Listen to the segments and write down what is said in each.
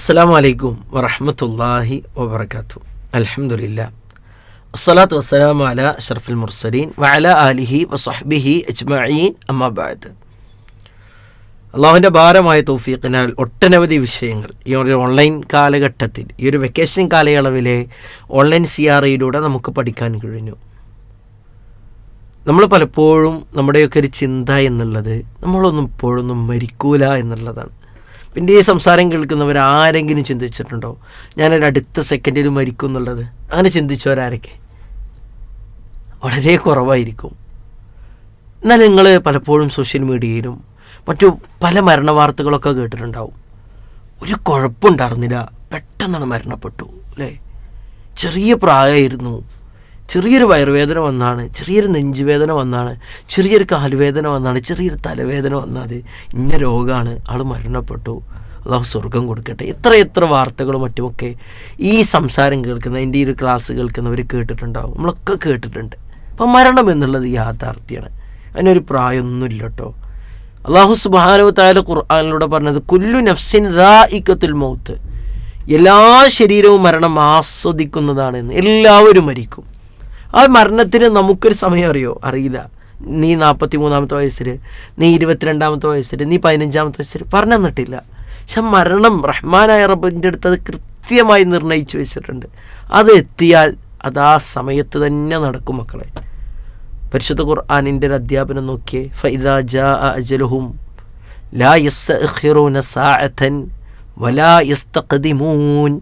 അസ്സാം വലൈക്കും വറഹമത്തല്ലാഹി വബർക്കാത്തു അലഹമുല്ല അസ്സലാത്തു വസ്സലാമു അല ഷർഫുൽ മുർസലീൻ വഅല അലിഹി വസഹ്ബിഹി അജ്മഈൻ അമ്മാബാദ് അള്ളാഹുവിന്റെ ഭാരമായ തൗഫീഖിനാൽ ഒട്ടനവധി വിഷയങ്ങൾ ഈ ഒരു ഓൺലൈൻ കാലഘട്ടത്തിൽ ഈ ഒരു വെക്കേഷൻ കാലയളവിലെ ഓൺലൈൻ സി ആർ ഐയിലൂടെ നമുക്ക് പഠിക്കാൻ കഴിഞ്ഞു. നമ്മൾ പലപ്പോഴും നമ്മുടെയൊക്കെ ഒരു ചിന്ത എന്നുള്ളത് നമ്മളൊന്നും ഇപ്പോഴൊന്നും മരിക്കൂല എന്നുള്ളതാണ്. പിന്നെ ഈ സംസാരം കേൾക്കുന്നവർ ആരെങ്കിലും ചിന്തിച്ചിട്ടുണ്ടോ? ഞാനൊരു അടുത്ത സെക്കൻഡിൽ മരിക്കും എന്നുള്ളത്. അങ്ങനെ ചിന്തിച്ചവരാരൊക്കെ? വളരെ കുറവായിരിക്കും. എന്നാൽ നിങ്ങൾ പലപ്പോഴും സോഷ്യൽ മീഡിയയിലും മറ്റു പല മരണ വാർത്തകളൊക്കെ കേട്ടിട്ടുണ്ടാവും. ഒരു കുഴപ്പമുണ്ടായിരുന്നില്ല. പെട്ടെന്നാണ് മരണപ്പെട്ടു അല്ലേ? ചെറിയ പ്രായമായിരുന്നു. ചെറിയൊരു വയറുവേദന വന്നാണ് ചെറിയൊരു നെഞ്ചുവേദന വന്നാണ് ചെറിയൊരു കാലുവേദന വന്നാണ് ചെറിയൊരു തലവേദന വന്നാൽ ഇന്ന രോഗമാണ് ആൾ മരണപ്പെട്ടു. അള്ളാഹു സ്വർഗം കൊടുക്കട്ടെ. എത്ര എത്ര വാർത്തകളും മറ്റുമൊക്കെ ഈ സംസാരം കേൾക്കുന്ന എന്റെ ഈ ഒരു ക്ലാസ് കേൾക്കുന്നവർ കേട്ടിട്ടുണ്ടാവും. നമ്മളൊക്കെ കേട്ടിട്ടുണ്ട്. അപ്പം മരണം എന്നുള്ളത് യാഥാർത്ഥ്യമാണ് അതിനൊരു പ്രായമൊന്നുമില്ല കേട്ടോ അള്ളാഹു സുബാനു താല ഖുർആാനിലൂടെ പറഞ്ഞത് കുല്ലു നഫ്സിൻ ഇക്കത്തുൽ മൗത്ത്. എല്ലാ ശരീരവും മരണം ആസ്വദിക്കുന്നതാണെന്ന്. എല്ലാവരും മരിക്കും. ആ മരണത്തിന് നമുക്കൊരു സമയം അറിയോ? അറിയില്ല. നീ നാൽപ്പത്തി മൂന്നാമത്തെ വയസ്സിൽ നീ ഇരുപത്തിരണ്ടാമത്തെ വയസ്സിൽ നീ പതിനഞ്ചാമത്തെ വയസ്സിൽ പറഞ്ഞു തന്നിട്ടില്ല പക്ഷെ മരണം റഹ്മാനായ റബ്ബിന്റെ അടുത്ത് അത് കൃത്യമായി നിർണയിച്ചു വെച്ചിട്ടുണ്ട്. അത് എത്തിയാൽ അത് ആ സമയത്ത് തന്നെ നടക്കും മക്കളെ. പരിശുദ്ധ ഖുർആാനിന്റെ ഒരു അധ്യാപനം നോക്കിയേ. ഫൈദാ ജാ അജലുഹും ലാ യസ്തൻ വലാ യസ്തഖദിമൂൻ.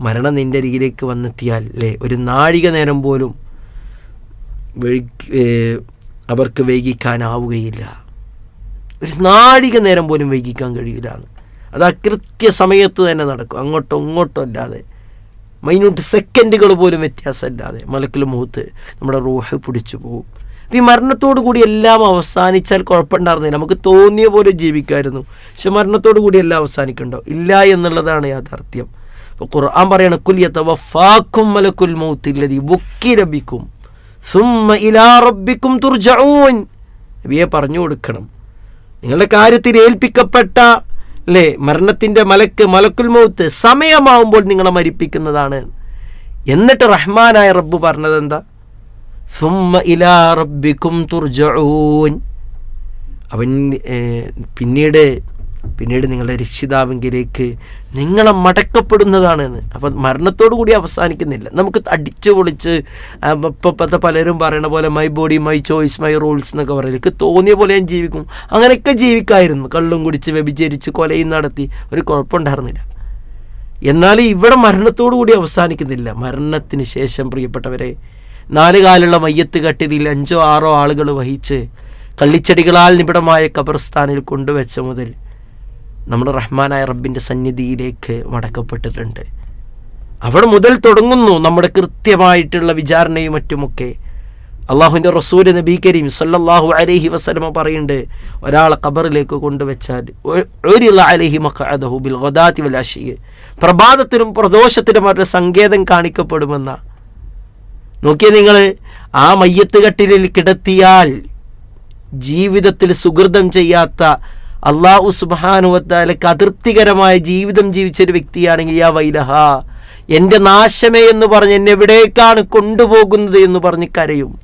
മരണം നിന്റെ അരികിലേക്ക് വന്നെത്തിയാൽ അല്ലേ ഒരു നാഴിക നേരം പോലും അവർക്ക് വൈകിക്കാനാവുകയില്ല. ഒരു നാഴിക നേരം പോലും വൈകിക്കാൻ കഴിയില്ല അത് ആ കൃത്യസമയത്ത് തന്നെ നടക്കും. അങ്ങോട്ടോ ഇങ്ങോട്ടോ അല്ലാതെ. മൈന്യൂട്ട് സെക്കൻഡുകൾ പോലും വ്യത്യാസമില്ലാതെ. മലക്കിൽ മുഖത്ത് നമ്മുടെ റൂഹ് പിടിച്ചു പോകും അപ്പം ഈ മരണത്തോടു കൂടി എല്ലാം അവസാനിച്ചാൽ കുഴപ്പമുണ്ടായിരുന്നില്ല. നമുക്ക് തോന്നിയ പോലെ ജീവിക്കായിരുന്നു. പക്ഷെ മരണത്തോടു കൂടി എല്ലാം അവസാനിക്കണ്ടോ ഇല്ല എന്നുള്ളതാണ് യാഥാർത്ഥ്യം. അപ്പോൾ ഖുർആൻ പറയണ ഇലാ തുർജഊൻ. നബിയെ പറഞ്ഞു കൊടുക്കണം. നിങ്ങളുടെ കാര്യത്തിൽ ഏൽപ്പിക്കപ്പെട്ട അല്ലേ മരണത്തിന്റെ മലക്ക് മലക്കുൽ മൗത്ത് സമയമാവുമ്പോൾ നിങ്ങളെ മരിപ്പിക്കുന്നതാണ്. എന്നിട്ട് റഹ്മാനായ റബ്ബ് പറഞ്ഞത് എന്താ? സുമ്മ ഇലാ റബ്ബിക്കും തുർജഊൻ. അവൻ പിന്നീട് പിന്നീട് നിങ്ങളുടെ രക്ഷിതാവിങ്കിലേക്ക് നിങ്ങളെ മടക്കപ്പെടുന്നതാണെന്ന്. അപ്പം മരണത്തോടു കൂടി അവസാനിക്കുന്നില്ല. നമുക്ക് അടിച്ചു പൊളിച്ച് ഇപ്പോഴത്തെ പലരും പറയണ പോലെ my body my choice my rules എന്നൊക്കെ പറയും. എനിക്ക് തോന്നിയ പോലെ ഞാൻ ജീവിക്കും. അങ്ങനെയൊക്കെ ജീവിക്കായിരുന്നു. കള്ളും കുടിച്ച് വ്യഭിചരിച്ച് കൊലയും നടത്തി. ഒരു കുഴപ്പമുണ്ടായിരുന്നില്ല. എന്നാൽ ഇവിടെ മരണത്തോടു കൂടി അവസാനിക്കുന്നില്ല. മരണത്തിന് ശേഷം പ്രിയപ്പെട്ടവരെ നാല് കാലുള്ള മയ്യത്ത് കട്ടിലിൽ അഞ്ചോ ആറോ ആളുകൾ വഹിച്ച് കള്ളിച്ചെടികളാൽ നിബിഡമായ കബർസ്ഥാനിൽ കൊണ്ടുവച്ച മുതൽ നമ്മുടെ റഹ്മാനായ റബ്ബിന്റെ സന്നിധിയിലേക്ക് മടക്കപ്പെട്ടിട്ടുണ്ട്. അവിടെ മുതൽ തുടങ്ങുന്നു നമ്മുടെ കൃത്യമായിട്ടുള്ള വിചാരണയും മറ്റുമൊക്കെ. അള്ളാഹുവിന്റെ റസൂൽ നബി കരീം സല്ലാഹു അലഹി വസലമ പറയുന്നുണ്ട് ഒരാളെ ഖബറിലേക്ക് കൊണ്ടുവച്ചാൽ അലഹി മഖഅദഹു ബിൽ ഗദാത്തി വൽ പ്രദോഷത്തിനും അവരുടെ സങ്കേതം കാണിക്കപ്പെടുമെന്ന. നോക്കിയ നിങ്ങൾ ആ മയ്യത്ത് കട്ടിലിൽ കിടത്തിയാൽ ജീവിതത്തിൽ സുഹൃതം ചെയ്യാത്ത അള്ളാഹു സുബാനുവത്താലക്ക് അതൃപ്തികരമായ ജീവിതം ജീവിച്ചൊരു വ്യക്തിയാണെങ്കിൽ യാ വൈലഹ എന്റെ നാശമേ എന്ന് പറഞ്ഞ് എന്നെ എവിടേക്കാണ് കൊണ്ടുപോകുന്നത് എന്ന് പറഞ്ഞ് കരയും.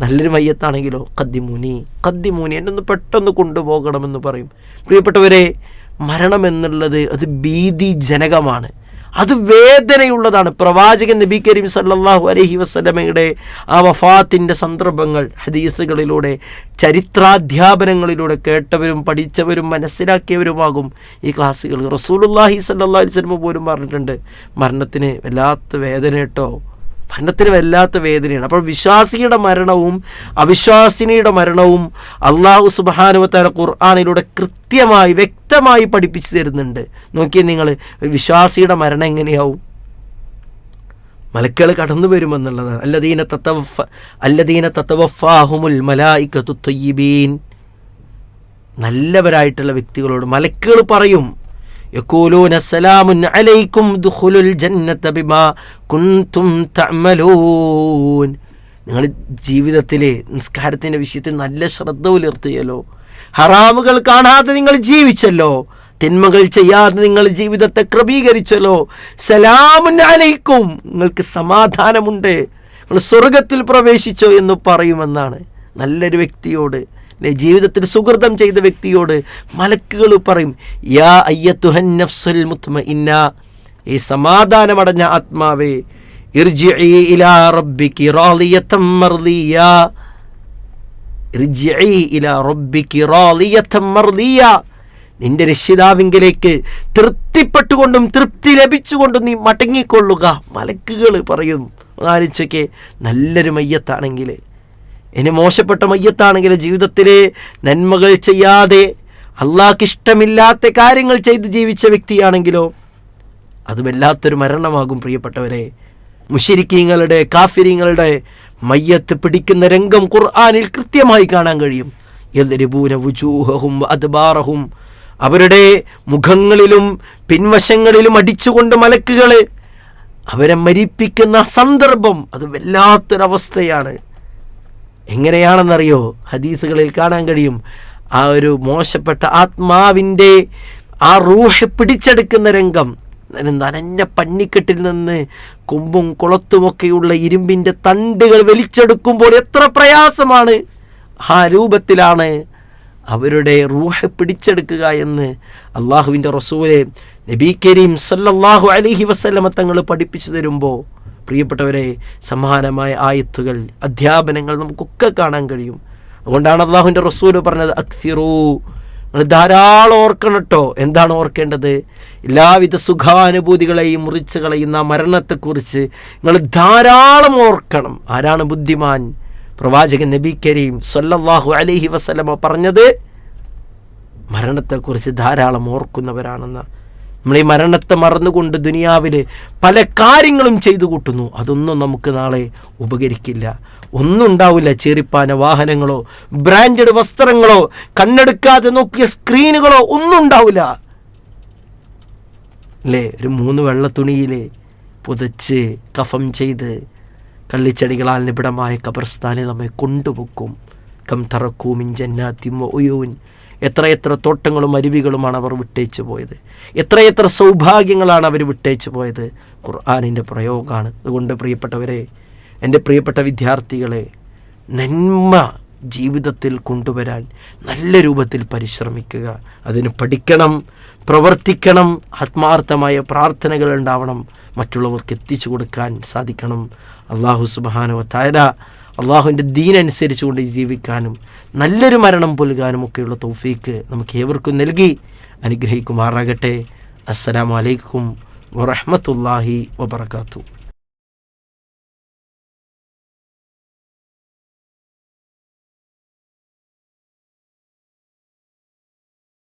നല്ലൊരു മയ്യത്താണെങ്കിലോ കദ്ദിമൂനി കദ്ദിമൂനി എന്നെ ഒന്ന് പെട്ടെന്ന് കൊണ്ടുപോകണമെന്ന് പറയും. പ്രിയപ്പെട്ടവരെ മരണം എന്നുള്ളത് അത് ഭീതിജനകമാണ്. അത് വേദനയുള്ളതാണ്. പ്രവാചകൻ നബി കരീം സല്ലാഹു അലഹി വസ്ലമയുടെ ആ വഫാത്തിന്റെ സന്ദർഭങ്ങൾ ഹദീസുകളിലൂടെ ചരിത്രാധ്യാപനങ്ങളിലൂടെ കേട്ടവരും പഠിച്ചവരും മനസ്സിലാക്കിയവരുമാകും ഈ ക്ലാസ്സുകൾ. റസൂലുല്ലാഹി സല്ലാ അലൈഹി വസല്ലമ പോലും പറഞ്ഞിട്ടുണ്ട് മരണത്തിന് വല്ലാത്ത വേദന കേട്ടോ. മരണത്തിന് വല്ലാത്ത വേദനയാണ്. അപ്പോൾ വിശ്വാസിയുടെ മരണവും അവിശ്വാസിനിയുടെ മരണവും അള്ളാഹു സുബാനുവത്താല ഖുർആാനിലൂടെ കൃത്യമായി വ്യക്തമായി പഠിപ്പിച്ചു തരുന്നുണ്ട്. നോക്കിയേ നിങ്ങൾ വിശ്വാസിയുടെ മരണം എങ്ങനെയാവും? മലക്കുകൾ കടന്നു വരുമെന്നുള്ളതാണ് അല്ലദീന തത്തവഫ അല്ലദീന തത്തവഫാഹുമുൽ മലായിക്കത്തു തൊയ്യബീൻ നല്ലവരായിട്ടുള്ള വ്യക്തികളോട് മലക്കുകൾ പറയും അലൈക്കും ദുഖുലുൽ ജന്നത ബിമാ കുന്തും നിങ്ങൾ ജീവിതത്തിലെ നിസ്കാരത്തിന്റെ വിഷയത്തിൽ നല്ല ശ്രദ്ധ പുലർത്തിയല്ലോ ഹറാമുകൾ കാണാതെ നിങ്ങൾ ജീവിച്ചല്ലോ. തിന്മകൾ ചെയ്യാതെ നിങ്ങൾ ജീവിതത്തെ ക്രമീകരിച്ചല്ലോ. സലാമുൻ അലൈക്കും. നിങ്ങൾക്ക് സമാധാനമുണ്ട്. നിങ്ങൾ സ്വർഗത്തിൽ പ്രവേശിച്ചോ എന്ന് പറയുമെന്നാണ്. നല്ലൊരു വ്യക്തിയോട് ജീവിതത്തിൽ സുഹൃതം ചെയ്ത വ്യക്തിയോട് മലക്കുകൾ പറയും യാ അയ്യത്തുഹൻ നഫ്സുൽ മുത്മ ഇന്ന ഈ സമാധാനമടഞ്ഞ ആത്മാവേ ഇർജി ഇലാ റബ്ബിക്ക് റാളിയത്തം മർദിയ ഇർജിഇ ഇലാ റബ്ബിക്കി റാളിയത്തം മർദിയ നിന്റെ രക്ഷിതാവിങ്കിലേക്ക് തൃപ്തിപ്പെട്ടുകൊണ്ടും തൃപ്തി ലഭിച്ചുകൊണ്ടും നീ മടങ്ങിക്കൊള്ളുക. മലക്കുകൾ പറയും ആലോചിച്ചൊക്കെ നല്ലൊരു മയ്യത്താണെങ്കിൽ ഇനി മോശപ്പെട്ട മയ്യത്താണെങ്കിൽ ജീവിതത്തിലെ നന്മകൾ ചെയ്യാതെ അള്ളാഹ്ക്കിഷ്ടമില്ലാത്ത കാര്യങ്ങൾ ചെയ്ത് ജീവിച്ച വ്യക്തിയാണെങ്കിലോ അത് വല്ലാത്തൊരു മരണമാകും പ്രിയപ്പെട്ടവരെ. മുഷിരിക്കീങ്ങളുടെ കാഫിരിങ്ങളുടെ മയ്യത്ത് പിടിക്കുന്ന രംഗം ഖുർആാനിൽ കൃത്യമായി കാണാൻ കഴിയും. എതിരിപൂന വുജൂഹവും അദ്ബാറഹും അവരുടെ മുഖങ്ങളിലും പിൻവശങ്ങളിലും അടിച്ചുകൊണ്ട് മലക്കുകൾ അവരെ മരിപ്പിക്കുന്ന സന്ദർഭം അത് വല്ലാത്തൊരവസ്ഥയാണ്. എങ്ങനെയാണെന്നറിയോ? ഹദീസുകളിൽ കാണാൻ കഴിയും. ആ ഒരു മോശപ്പെട്ട ആത്മാവിന്റെ ആ റൂഹ് പിടിച്ചെടുക്കുന്ന രംഗം നനഞ്ഞ പന്നിക്കെട്ടിൽ നിന്ന് കൊമ്പും കുളത്തുമൊക്കെയുള്ള ഇരുമ്പിന്റെ തണ്ടുകൾ വലിച്ചെടുക്കുമ്പോൾ എത്ര പ്രയാസമാണ്. ആ രൂപത്തിലാണ് അവരുടെ റൂഹ് പിടിച്ചെടുക്കുക എന്ന് അള്ളാഹുവിന്റെ റസൂലെ നബി കരീം സല്ലാഹു അലഹി വസ്ലമ തങ്ങൾ പഠിപ്പിച്ചു തരുമ്പോൾ പ്രിയപ്പെട്ടവരെ സമാനമായ ആയത്തുകൾ അധ്യാപനങ്ങൾ നമുക്കൊക്കെ കാണാൻ കഴിയും. അതുകൊണ്ടാണ് അള്ളാഹുവിന്റെ റസൂൽ പറഞ്ഞത് അക്സിറൂ നിങ്ങൾ ധാരാളം ഓർക്കണം കേട്ടോ എന്താണ് ഓർക്കേണ്ടത്? എല്ലാവിധ സുഖാനുഭൂതികളെയും മുറിച്ച് കളയുന്ന മരണത്തെക്കുറിച്ച് നിങ്ങൾ ധാരാളം ഓർക്കണം. ആരാണ് ബുദ്ധിമാൻ? പ്രവാചകൻ നബി കരീം സൊല്ലാഹു അലഹി വസ്ലമ പറഞ്ഞത് മരണത്തെക്കുറിച്ച് ധാരാളം ഓർക്കുന്നവരാണെന്ന്. നമ്മൾ ഈ മരണത്തെ മറന്നുകൊണ്ട് ദുനിയാവിൽ പല കാര്യങ്ങളും ചെയ്തു കൂട്ടുന്നു. അതൊന്നും നമുക്ക് നാളെ ഉപകരിക്കില്ല. ഒന്നും ഉണ്ടാവില്ല ചെറിപ്പാന വാഹനങ്ങളോ ബ്രാൻഡഡ് വസ്ത്രങ്ങളോ കണ്ണെടുക്കാതെ നോക്കിയ സ്ക്രീനുകളോ ഒന്നും ഉണ്ടാവില്ല അല്ലേ ഒരു മൂന്ന് വെള്ള തുണിയിൽ പുതച്ച് കഫം ചെയ്ത് കള്ളിച്ചെടികളാൽ നിബിഡമായ കബർസ്ഥാനെ നമ്മെ കൊണ്ടുപോക്കും കം തറക്കൂമിൻ ജന്നാത്തിം ഒയൂൻ എത്രയെത്ര തോട്ടങ്ങളും അരുവികളുമാണ് അവർ വിട്ടേച്ചു പോയത്. എത്രയെത്ര സൗഭാഗ്യങ്ങളാണ് അവർ വിട്ടേച്ചു പോയത്. ഖുർആാനിന്റെ പ്രയോഗമാണ്. അതുകൊണ്ട് പ്രിയപ്പെട്ടവരെ എന്റെ പ്രിയപ്പെട്ട വിദ്യാർത്ഥികളെ നന്മ ജീവിതത്തിൽ കൊണ്ടുവരാൻ നല്ല രൂപത്തിൽ പരിശ്രമിക്കുക. അതിന് പഠിക്കണം പ്രവർത്തിക്കണം ആത്മാർത്ഥമായ പ്രാർത്ഥനകൾ ഉണ്ടാവണം മറ്റുള്ളവർക്ക് എത്തിച്ചു കൊടുക്കാൻ സാധിക്കണം. അള്ളാഹു സുബാനോ താര അള്ളാഹുവിന്റെ ദീനനുസരിച്ചുകൊണ്ട് ജീവിക്കാനും നല്ലൊരു മരണം പൊലുകാനും ഒക്കെയുള്ള തൗഫീക്ക് നമുക്ക് ഏവർക്കും നൽകി അനുഗ്രഹിക്കുമാറാകട്ടെ. അസ്സലാമലൈക്കും വറഹമത്തല്ലാഹി വബർക്കാത്തു